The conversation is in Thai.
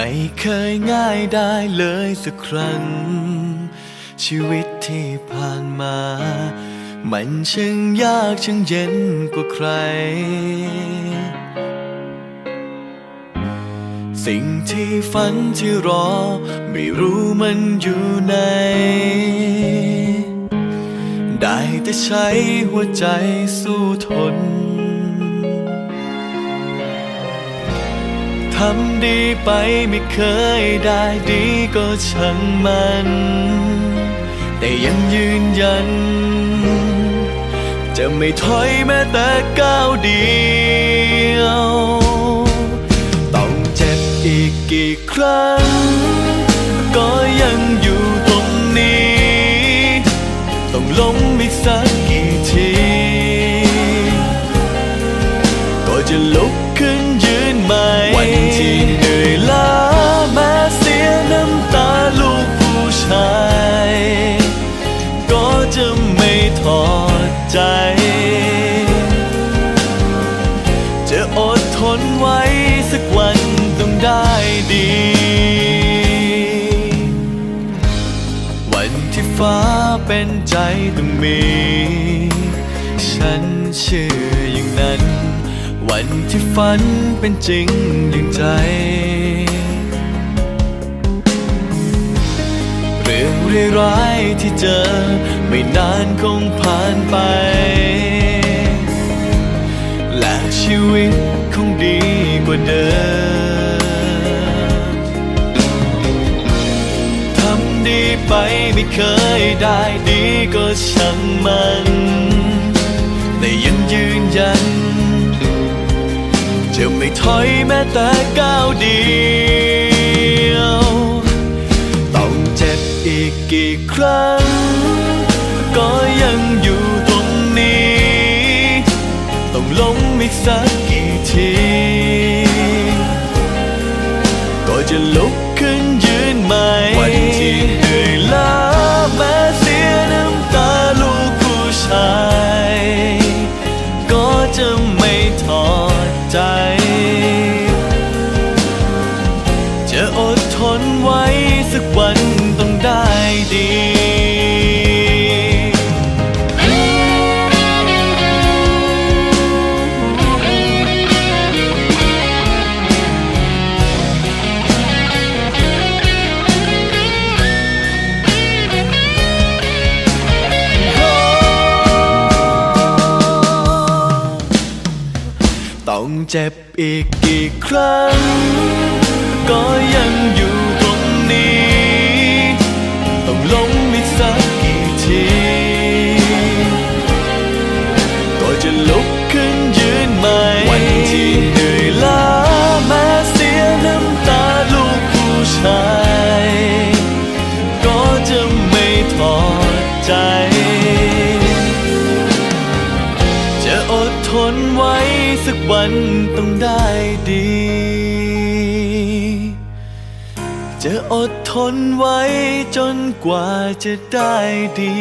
ไม่เคยง่ายได้เลยสักครั้ง ชีวิตที่ผ่านมา มันช่างยากช่างเย็นกว่าใคร สิ่งที่ฝันที่รอ ไม่รู้มันอยู่ไหนได้แต่ใช้หัวใจสู้ทน ทำดีไปไม่เคยได้ดีก็ช่างมัน แต่ยังยืนยัน จะไม่ถอยแม้แต่ก้าวเดียว ต้องเจ็บอีกกี่ครั้ง ก็ยังอยู่ตรงนี้ ต้องล้มอีกสักกี่ที ก็จะลุก จะไม่ถอดใจ จะอดทนไว้สักวันต้องได้ดี วันที่ฟ้าเป็นใจต้องมี ฉันเชื่ออย่างนั้น วันที่ฝันเป็นจริงอย่างใจ ไม่ร้ายที่เจอ ไม่นานคงผ่านไป และชีวิตคงดีกว่าเดิมทำดีไปไม่เคยได้ดีก็ช่างมัน แต่ยังยืนยัน จะไม่ถอยแม้แต่ก้าวเดียว กกี่ครั้ง ก็ยังอยู่ตรงนี้ ต้องล้มอีกสักกี่ที ก็จะลุก เจ็บอีกกี่ครั้ง ก็ยังอยู่ตรงนี้ ต้องล้มอีกสักกี่ที ก็จะลุกขึ้นยืนใหม่ วันที่เหนื่อยล้าแม้เสียน้ำตาลูกผู้ชาย ก็จะไม่ถอดใจ จะอดทนไว้ สักวันต้องได้ดี จะอดทนไว้จนกว่าจะได้ดี